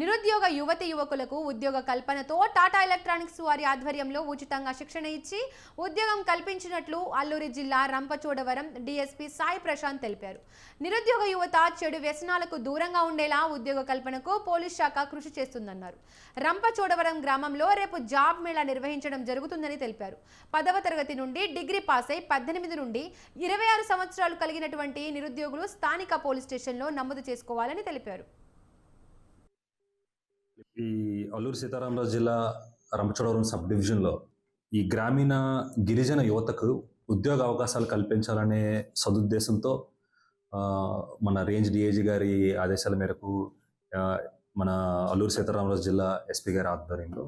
నిరుద్యోగ యువతి యువకులకు ఉద్యోగ కల్పనతో టాటా ఎలక్ట్రానిక్స్ వారి ఆధ్వర్యంలో ఉచితంగా శిక్షణ ఇచ్చి ఉద్యోగం కల్పించినట్లు అల్లూరి జిల్లా రంపచోడవరం డీఎస్పీ సాయి ప్రశాంత్ తెలిపారు. నిరుద్యోగ యువత చెడు వ్యసనాలకు దూరంగా ఉండేలా ఉద్యోగ కల్పనకు పోలీస్ శాఖ కృషి చేస్తుందన్నారు. రంపచోడవరం గ్రామంలో రేపు జాబ్ మేళా నిర్వహించడం జరుగుతుందని తెలిపారు. పదవ తరగతి నుండి డిగ్రీ పాస్ అయి పద్దెనిమిది నుండి ఇరవై ఆరు సంవత్సరాలు కలిగినటువంటి నిరుద్యోగులు స్థానిక పోలీస్ స్టేషన్లో నమోదు చేసుకోవాలని తెలిపారు. ఈ అల్లూరు సీతారామరాజు జిల్లా రంపచోడవరం సబ్ డివిజన్లో ఈ గ్రామీణ గిరిజన యువతకు ఉద్యోగ అవకాశాలు కల్పించాలనే సదుద్దేశంతో మన రేంజ్ డిఏజీ గారి ఆదేశాల మేరకు మన అల్లూరు సీతారామరాజు జిల్లా ఎస్పీ గారి ఆధ్వర్యంలో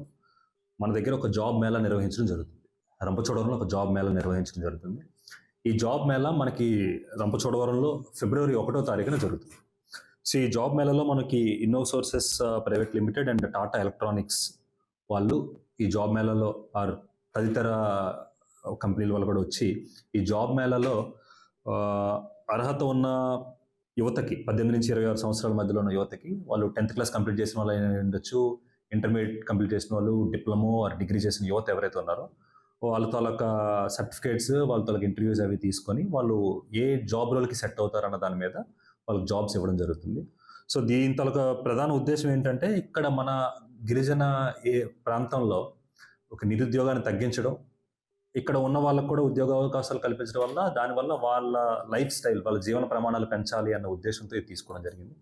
మన దగ్గర ఒక జాబ్ మేళా నిర్వహించడం జరుగుతుంది. రంపచోడవరంలో ఒక జాబ్ మేళా నిర్వహించడం జరుగుతుంది. ఈ జాబ్ మేళా మనకి రంపచోడవరంలో ఫిబ్రవరి ఒకటో తారీఖున జరుగుతుంది. సో ఈ జాబ్ మేళలో మనకి inno sources private limited and Tata electronics వాళ్ళు ఈ జాబ్ మేళలో ఆర్ తదితర uh, కంపెనీల వాళ్ళు కూడా వచ్చి ఈ జాబ్ మేళలో uh, అర్హత ఉన్న యువతకి పద్దెనిమిది నుంచి ఇరవై ఆరు సంవత్సరాల మధ్యలో ఉన్న యువతకి వాళ్ళు టెన్త్ క్లాస్ కంప్లీట్ చేసిన వాళ్ళు అయినా ఉండొచ్చు. ఇంటర్మీడియట్ కంప్లీట్ చేసిన వాళ్ళు డిప్లొమో ఆర్ డిగ్రీ చేసిన యువత ఎవరైతే ఉన్నారో వాళ్ళ తాలూకా సర్టిఫికేట్స్ వాళ్ళ తాలూకా ఇంటర్వ్యూస్ అవి తీసుకొని వాళ్ళు ఏ జాబ్ రోల్కి సెట్ అవుతారన్న దాని మీద వాళ్ళకి జాబ్స్ ఇవ్వడం జరుగుతుంది. సో దీని తలక ప్రధాన ఉద్దేశం ఏంటంటే ఇక్కడ మన గిరిజన ఏ ప్రాంతంలో ఒక నిరుద్యోగాన్ని తగ్గించడం ఇక్కడ ఉన్న వాళ్ళకు కూడా ఉద్యోగ అవకాశాలు కల్పించడం వల్ల దానివల్ల వాళ్ళ లైఫ్ స్టైల్ వాళ్ళ జీవన ప్రమాణాలు పెంచాలి అన్న ఉద్దేశంతో ఇది తీసుకోవడం జరిగింది.